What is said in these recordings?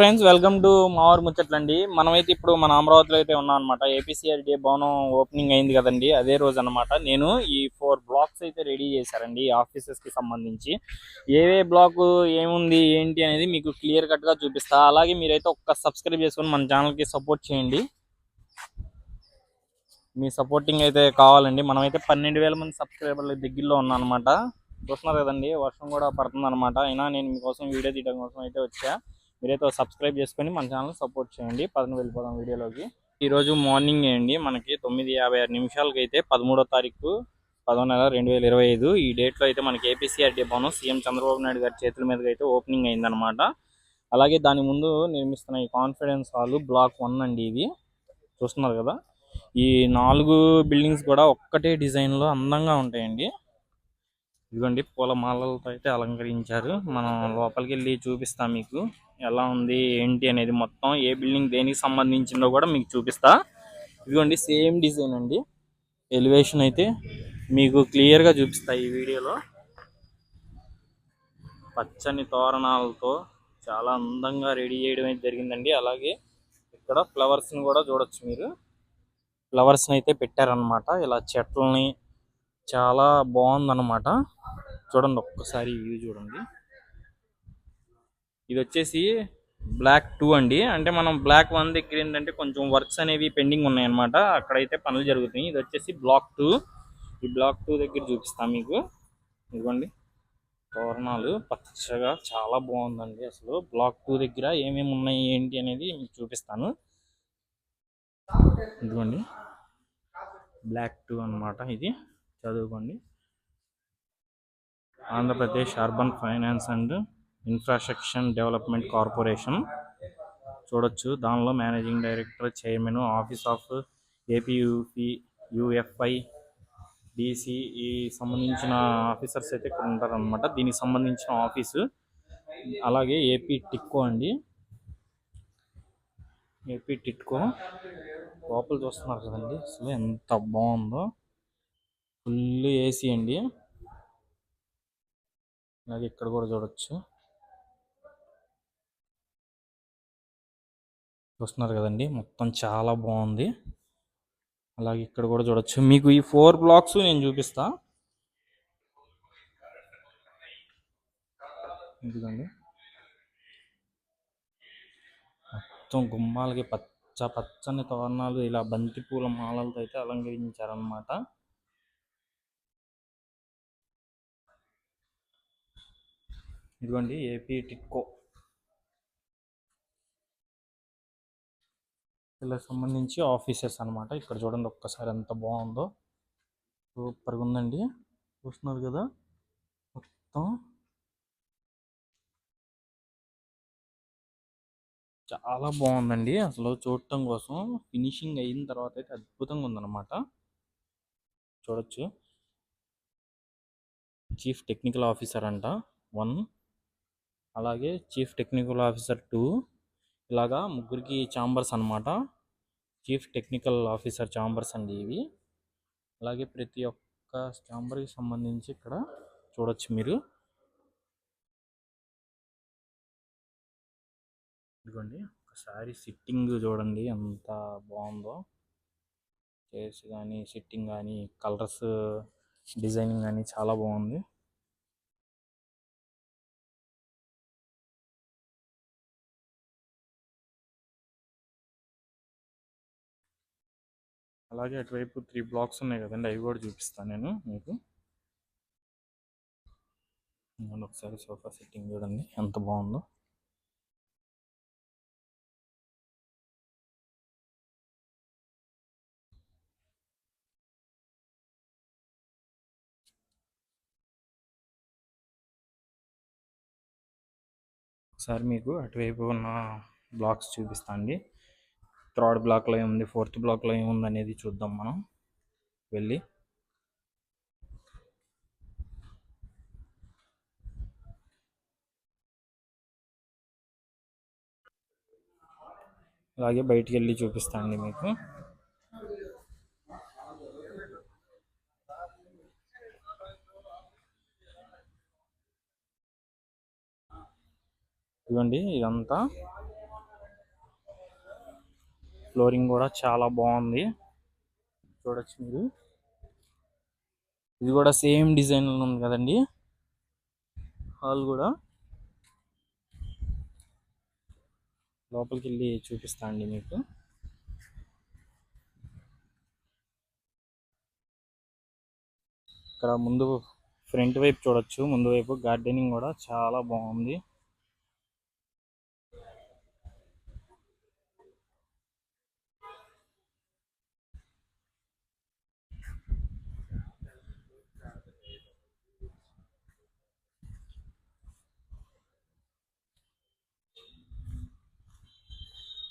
Friends welcome to మావారు ముచ్చట్లండి. మనమైతే ఇప్పుడు మన అమరావతిలో అయితే ఉన్నాం అనమాట ఏపీసీఆర్డీ భవనం ఓపెనింగ్ అయింది కదండి. అదే రోజు అనమాట నేను ఈ ఫోర్ బ్లాక్స్ అయితే రెడీ చేశారండి ఆఫీసెస్కి సంబంధించి. ఏవే బ్లాక్ ఏముంది ఏంటి అనేది మీకు క్లియర్ కట్గా చూపిస్తా. అలాగే మీరైతే ఒక్క సబ్స్క్రైబ్ చేసుకొని మన ఛానల్కి సపోర్ట్ చేయండి. మీ సపోర్టింగ్ అయితే కావాలండి. మనమైతే పన్నెండు వేల మంది సబ్స్క్రైబర్ల దగ్గరలో ఉన్నాం అనమాట చూస్తున్నారు కదండి వర్షం కూడా పడుతుంది అనమాట అయినా నేను మీకోసం వీడియో తీయడం కోసం అయితే వచ్చా. మీరైతే సబ్స్క్రైబ్ చేసుకొని మన ఛానల్ సపోర్ట్ చేయండి. పదను వెళ్ళిపోదాం వీడియోలోకి. ఈరోజు మార్నింగ్ అండి మనకి తొమ్మిది యాభై ఆరు నిమిషాలకి అయితే పదమూడో తారీఖు పదో నెల రెండు వేల ఇరవై ఐదు. ఈ డేట్లో అయితే మనకి ఏపీసీఆర్డీ భవనం సీఎం చంద్రబాబు నాయుడు గారి చేతుల మీదకి అయితే ఓపెనింగ్ అయిందనమాట అలాగే దాని ముందు నిర్మిస్తున్న ఈ కాన్ఫిడెన్స్ హాల్ బ్లాక్ వన్ అండి ఇది. చూస్తున్నారు కదా? ఈ నాలుగు బిల్డింగ్స్ కూడా ఒక్కటే డిజైన్లో అందంగా ఉంటాయండి. ఇదిగోండి పూల మాలలతో అయితే అలంకరించారు. మనం లోపలికి వెళ్ళి చూపిస్తాం మీకు. ఎలా ఉంది ఏంటి అనేది మొత్తం ఏ బిల్డింగ్ దేనికి సంబంధించిందో కూడా మీకు చూపిస్తా. ఇదిగోండి సేమ్ డిజైన్ అండి. ఎలివేషన్ అయితే మీకు క్లియర్గా చూపిస్తా ఈ వీడియోలో. పచ్చని తోరణాలతో చాలా అందంగా రెడీ చేయడం అయితే జరిగిందండి. అలాగే ఇక్కడ ఫ్లవర్స్ని కూడా చూడొచ్చు మీరు. ఫ్లవర్స్ని అయితే పెట్టారనమాట ఇలా చెట్లని చాలా బాగుందన్నమాట. చూడండి ఒక్కసారి వ్యూ చూడండి. ఇది వచ్చేసి బ్లాక్ టూ అండి. అంటే మనం బ్లాక్ వన్ దగ్గర ఏంటంటే కొంచెం వర్క్స్ అనేవి పెండింగ్ ఉన్నాయన్నమాట. అక్కడైతే పనులు జరుగుతాయి ఇది వచ్చేసి బ్లాక్ టూ ఈ బ్లాక్ టూ దగ్గర చూపిస్తాం మీకు. ఇదిగోండి. తోరణాలు పచ్చగా చాలా బాగుందండి అసలు. బ్లాక్ టూ దగ్గర ఏమేమి ఉన్నాయి ఏంటి అనేది మీకు చూపిస్తాను. ఇదిగోండి. బ్లాక్ టూ అన్నమాట ఇది. చదువుకోండి. Andhra Pradesh urban finance and infrastructure development corporation. చూడొచ్చు దానిలో managing director chairman office of A P U P U F I D C ఈ సంబంధించిన ఆఫీసర్స్ అయితే ఇక్కడ ఉంటారనమాట దీనికి సంబంధించిన ఆఫీసు. అలాగే ఏపీ టిక్కో అండి. ఏపీ టిట్కో. లోపల చూస్తున్నారు కదండి. అసలు ఎంత బాగుందో. ఫుల్ ఏసీ అండి. అలాగే ఇక్కడ కూడా చూడొచ్చు. చూస్తున్నారు కదండి మొత్తం చాలా బాగుంది. అలాగే ఇక్కడ కూడా చూడొచ్చు. మీకు ఈ ఫోర్ బ్లాక్స్ నేను చూపిస్తా. ఎందుకండి మొత్తం గుమ్మాలకి పచ్చ పచ్చని తోరణాలు ఇలా బంతిపూల మాలలతో అయితే అలంకరించారనమాట ఇదిగోండి ఏపీ టిట్కో ఇలా సంబంధించి ఆఫీసెస్ అన్నమాట. ఇక్కడ చూడండి ఒక్కసారి ఎంత బాగుందో. సూపర్గా ఉందండి. చూస్తున్నారు కదా? మొత్తం చాలా బాగుందండి. అసలు చూడటం కోసం ఫినిషింగ్ అయిన తర్వాత అయితే అద్భుతంగా ఉందన్నమాట. చూడొచ్చు. చీఫ్ టెక్నికల్ ఆఫీసర్ అంట. వన్ అలాగే చీఫ్ టెక్నికల్ ఆఫీసర్ టూ ఇలాగా ముగ్గురికి ఛాంబర్స్ అన్నమాట. చీఫ్ టెక్నికల్ ఆఫీసర్ ఛాంబర్స్ అండి ఇవి. అలాగే ప్రతి ఒక్క ఛాంబర్కి సంబంధించి ఇక్కడ చూడొచ్చు మీరు. ఇదిగోండి ఒకసారి సిట్టింగ్ చూడండి ఎంత బాగుందో. చైర్స్ కానీ సిట్టింగ్ కానీ కలర్స్ డిజైనింగ్ కానీ చాలా బాగుంది. అలాగే అటువైపు త్రీ బ్లాక్స్ ఉన్నాయి కదండి అవి కూడా చూపిస్తాను నేను మీకు. ఒకసారి సోఫా సెట్టింగ్ చూడండి ఎంత బాగుందో. ఒకసారి మీకు అటువైపు ఉన్న బ్లాక్స్ చూపిస్తా అండి. థర్డ్ బ్లాక్లో ఏముంది ఫోర్త్ బ్లాక్లో ఏముంది అనేది చూద్దాం మనం. వెళ్ళి. అలాగే బయటికి వెళ్ళి చూపిస్తాండి మీకు. ఇవ్వండి ఇదంతా. ఫ్లోరింగ్ కూడా చాలా బాగుంది. చూడొచ్చు మీరు. ఇది కూడా సేమ్ డిజైన్ ఉంది కదండి. హాల్ కూడా. లోపలికి వెళ్ళి చూపిస్తా అండి మీకు. ఇక్కడ ముందు ఫ్రంట్ వైపు చూడొచ్చు. ముందు వైపు గార్డెనింగ్ కూడా చాలా బాగుంది.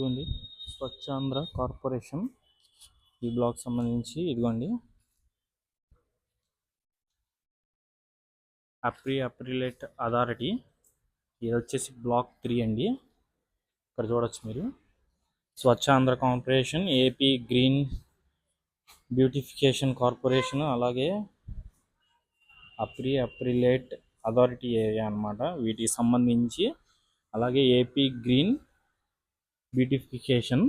ఇదిగోండి స్వచ్ఛాంధ్ర కార్పొరేషన్. ఈ బ్లాక్ సంబంధించి ఇదిగోండి. అప్రి అప్రిలేట్ అథారిటీ. ఇది వచ్చేసి బ్లాక్ త్రీ అండి. ఇక్కడ చూడొచ్చు మీరు. Swachhandhra corporation A P green beautification corporation అలాగే అప్రి అప్రిలేట్ అథారిటీ ఏరియా అన్నమాట. వీటికి సంబంధించి అలాగే ఏపీ గ్రీన్ బ్యూటిఫికేషన్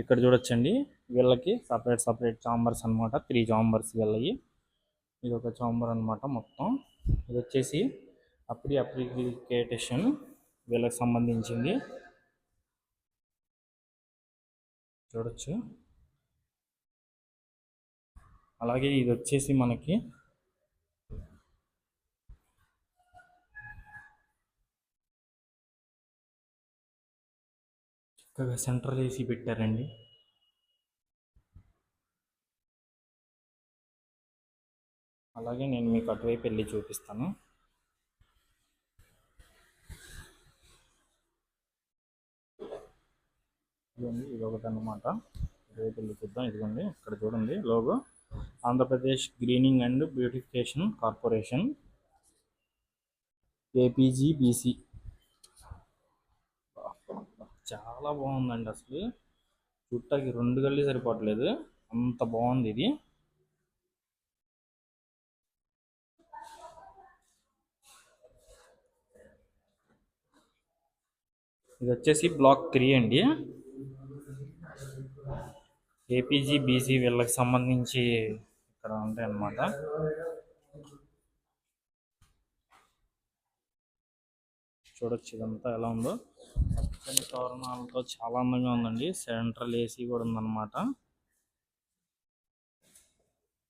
ఇక్కడ చూడొచ్చండి. వీళ్ళకి సపరేట్ సపరేట్ చాంబర్స్ అన్నమాట. త్రీ చాంబర్స్ వీళ్ళవి. ఇది ఒక చాంబర్ అన్నమాట మొత్తం. ఇది వచ్చేసి అప్రి అప్రికేటేషన్ వీళ్ళకి సంబంధించింది. చూడొచ్చు. అలాగే ఇది వచ్చేసి మనకి చక్కగా సెంట్రల్ ఏసీ పెట్టారండి. అలాగే నేను మీకు అటువైపు వెళ్ళి చూపిస్తాను. ఇదిగోండి ఇది ఒకటి అనమాట ఇటువైపు వెళ్ళి చూద్దాం. ఇదిగోండి ఇక్కడ చూడండి logo. Andhra Pradesh greening and beautification corporation. A P G B C చాలా బాగుందండి అసలు. చుట్టాకి రెండు గల్లి సరిపోవట్లేదు. అంత బాగుంది ఇది. ఇది వచ్చేసి బ్లాక్ త్రీ అండి. ఏపీజీ బీసీ వీళ్ళకి సంబంధించి ఇక్కడ ఉంటాయి అన్నమాట చూడొచ్చు ఇదంతా ఎలా ఉందో. పచ్చని తోరణాలతో చాలా అందంగా ఉందండి. సెంట్రల్ ఏసీ కూడా ఉందన్నమాట.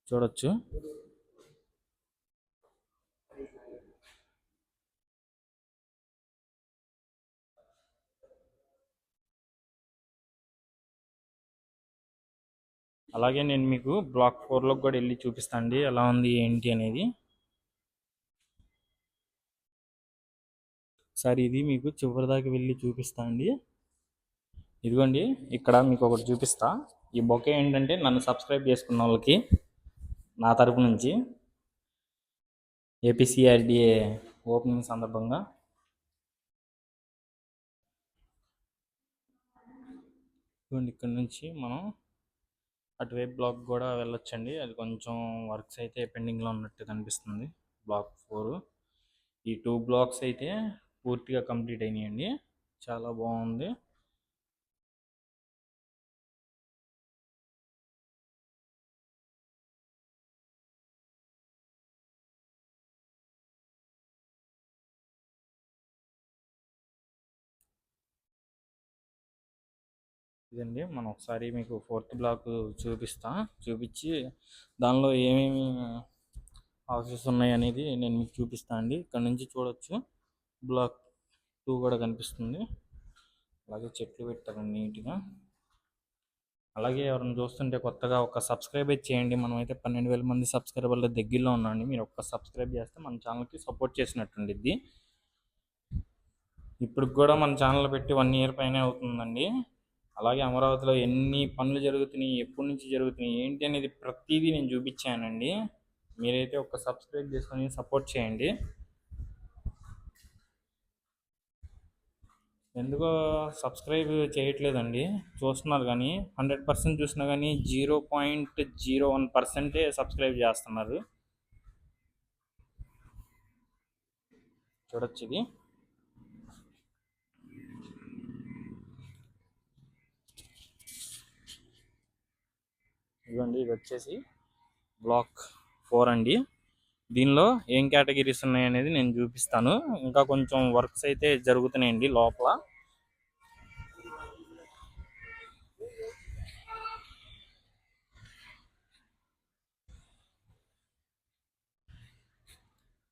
చూడొచ్చు. అలాగే నేను మీకు బ్లాక్ ఫోర్లోకి కూడా వెళ్ళి చూపిస్తాను అండి. ఎలా ఉంది ఏంటి అనేది. ఒకసారి ఇది మీకు చివరి దాకా వెళ్ళి చూపిస్తా అండి. ఇదిగోండి ఇక్కడ మీకు ఒకటి చూపిస్తా. ఈ బొకే ఏంటంటే నన్ను సబ్స్క్రైబ్ చేసుకున్న వాళ్ళకి నా తరపు నుంచి ఏపీసీఆర్డిఏ ఓపెనింగ్ సందర్భంగా ఇదిగోండి ఇక్కడ నుంచి మనం అటువైపు బ్లాక్ కూడా వెళ్ళొచ్చండి. అది కొంచెం వర్క్స్ అయితే పెండింగ్లో ఉన్నట్టు కనిపిస్తుంది. Block four. ఈ టూ బ్లాక్స్ అయితే పూర్తిగా కంప్లీట్ అయినాయండి. చాలా బాగుంది. ఇదండి. మనం ఒకసారి మీకు ఫోర్త్ బ్లాక్ చూపిస్తా. చూపించి దానిలో ఏమేమి హౌసెస్ ఉన్నాయి అనేది నేను మీకు చూపిస్తాను అండి. ఇక్కడ నుంచి చూడొచ్చు. బ్లాక్ టూ కూడా కనిపిస్తుంది. అలాగే చెట్లు పెట్టారండి నీట్గా. అలాగే ఎవరైనా చూస్తుంటే కొత్తగా ఒక సబ్స్క్రైబ్ అయితే చేయండి. మనం అయితే పన్నెండు వేల మంది సబ్స్క్రైబర్ల దగ్గరలో ఉన్నాండి మీరు ఒక్క సబ్స్క్రైబ్ చేస్తే మన ఛానల్కి సపోర్ట్ చేసినట్టుండిద్ది ఇప్పుడు కూడా మన ఛానల్ పెట్టి వన్ ఇయర్ పైన అవుతుందండి. అలాగే అమరావతిలో ఎన్ని పనులు జరుగుతున్నాయి ఎప్పటి నుంచి జరుగుతున్నాయి ఏంటి అనేది ప్రతిదీ నేను చూపించానండి. మీరైతే ఒక సబ్స్క్రైబ్ చేసుకొని సపోర్ట్ చేయండి. ఎందుకో సబ్స్క్రైబ్ చేయట్లేదండి. చూస్తున్నారు కానీ హండ్రెడ్ పర్సెంట్ చూసినా కానీ జీరో పాయింట్ జీరో వన్ పర్సెంటే సబ్స్క్రైబ్ చేస్తున్నారు. చూడొచ్చు ఇది. ఇదిగోండి ఇది వచ్చేసి బ్లాక్ ఫోర్ అండి. దీనిలో ఏం కేటగిరీస్ ఉన్నాయి అనేది నేను చూపిస్తాను. ఇంకా కొంచెం వర్క్స్ అయితే జరుగుతున్నాయండి లోపల.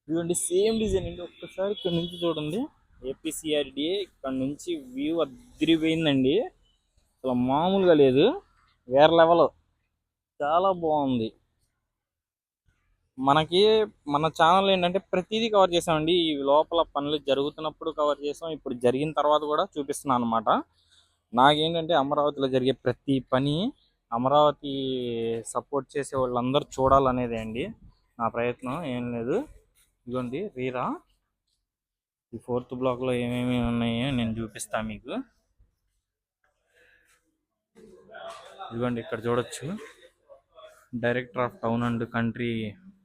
ఇదిగోండి సేమ్ డిజైన్ అండి. ఒక్కసారి ఇక్కడ నుంచి చూడండి. ఏపీసీఆర్డిఏ ఇక్కడ నుంచి వ్యూ అద్దరిపోయిందండి అసలు మామూలుగా లేదు. వేరే లెవెల్. చాలా బాగుంది. మనకి మన ఛానల్ ఏంటంటే ప్రతిదీ కవర్ చేసామండి ఈ లోపల పనులు జరుగుతున్నప్పుడు కవర్ చేసాం ఇప్పుడు జరిగిన తర్వాత కూడా చూపిస్తున్నాను అనమాట నాకేంటంటే అమరావతిలో జరిగే ప్రతి పని అమరావతి సపోర్ట్ చేసే వాళ్ళందరూ చూడాలనేదే అండి. నా ప్రయత్నం ఏం లేదు. ఇదిగోండి రీరా. ఈ ఫోర్త్ బ్లాక్లో ఏమేమి ఉన్నాయో నేను చూపిస్తాను మీకు. ఇదిగోండి ఇక్కడ చూడొచ్చు. Director of town and country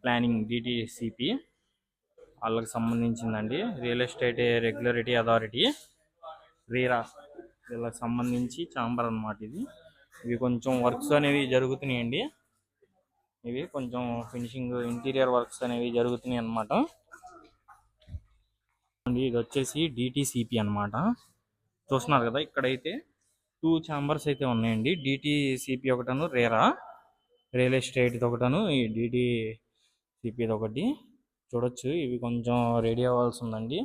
planning DTCP వాళ్ళకి సంబంధించిందండి. Real estate regularity authority RERA వీళ్ళకి సంబంధించి ఛాంబర్ అన్నమాట ఇది. ఇవి కొంచెం వర్క్స్ అనేవి జరుగుతున్నాయండి. ఇవి కొంచెం ఫినిషింగ్ ఇంటీరియర్ వర్క్స్ అనేవి జరుగుతున్నాయి అన్నమాట. ఇది వచ్చేసి డిటిసిపి అన్నమాట. చూస్తున్నారు కదా ఇక్కడైతే టూ ఛాంబర్స్ అయితే ఉన్నాయండి. డిటిసిపి ఒకటను రేరా. రియల్ ఎస్టేట్ ఒకటను ఈ డిటి తిప్పేది ఒకటి. చూడొచ్చు ఇవి కొంచెం రెడీ అవ్వాల్సి ఉందండి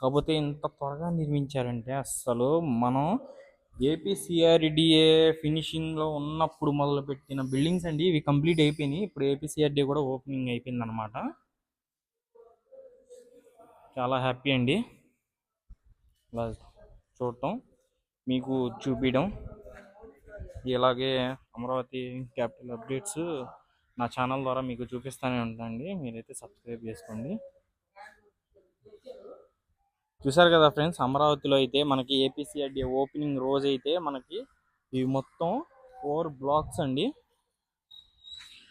కాకపోతే ఇంత త్వరగా నిర్మించారంటే అస్సలు మనం ఏపీసీఆర్డిఏ ఫినిషింగ్లో ఉన్నప్పుడు మొదలుపెట్టిన బిల్డింగ్స్ అండి ఇవి కంప్లీట్ అయిపోయినాయి. ఇప్పుడు ఏపీసీఆర్డి కూడా ఓపెనింగ్ అయిపోయింది అనమాట చాలా హ్యాపీ అండి. ఇలా చూడటం మీకు చూపించడం ఇలాగే అమరావతి క్యాపిటల్ అప్డేట్స్ నా ఛానల్ ద్వారా మీకు చూపిస్తూనే ఉంటానండి. మీరైతే సబ్స్క్రైబ్ చేసుకోండి. చూసారు కదా ఫ్రెండ్స్ అమరావతిలో అయితే మనకి ఏపీసీఆర్డీ ఓపెనింగ్ రోజు అయితే మనకి ఇవి మొత్తం ఫోర్ బ్లాక్స్ అండి.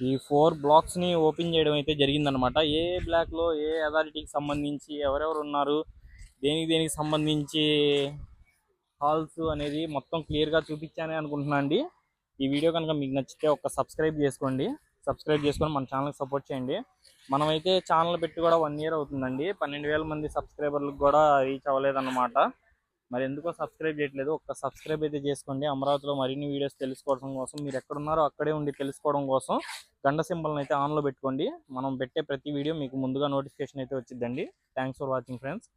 ఈ ఫోర్ బ్లాక్స్ని ఓపెన్ చేయడం అయితే జరిగిందనమాట ఏ బ్లాక్లో ఏ అథారిటీకి సంబంధించి ఎవరెవరు ఉన్నారు దేనికి దేనికి సంబంధించి హాల్స్ అనేది మొత్తం క్లియర్గా చూపించానే అనుకుంటున్నాను అండి. ఈ వీడియో కనుక మీకు నచ్చితే ఒక సబ్స్క్రైబ్ చేసుకోండి. సబ్స్క్రైబ్ చేసుకొని మన ఛానల్కి సపోర్ట్ చేయండి. మనమైతే ఛానల్ పెట్టి కూడా వన్ ఇయర్ అవుతుందండి. పన్నెండు వేల మంది సబ్స్క్రైబర్లకు కూడా రీచ్ అవ్వలేదన్నమాట. మరి ఎందుకో సబ్స్క్రైబ్ చేయట్లేదు. ఒక్క సబ్స్క్రైబ్ అయితే చేసుకోండి. అమరావతిలో మరిన్ని వీడియోస్ తెలుసుకోవడం కోసం మీరు ఎక్కడున్నారో అక్కడే ఉండి తెలుసుకోవడం కోసం గంట సింబల్ని అయితే ఆన్లో పెట్టుకోండి. మనం పెట్టే ప్రతి వీడియో మీకు ముందుగా నోటిఫికేషన్ అయితే వచ్చిందండి థ్యాంక్స్ ఫర్ వాచింగ్ ఫ్రెండ్స్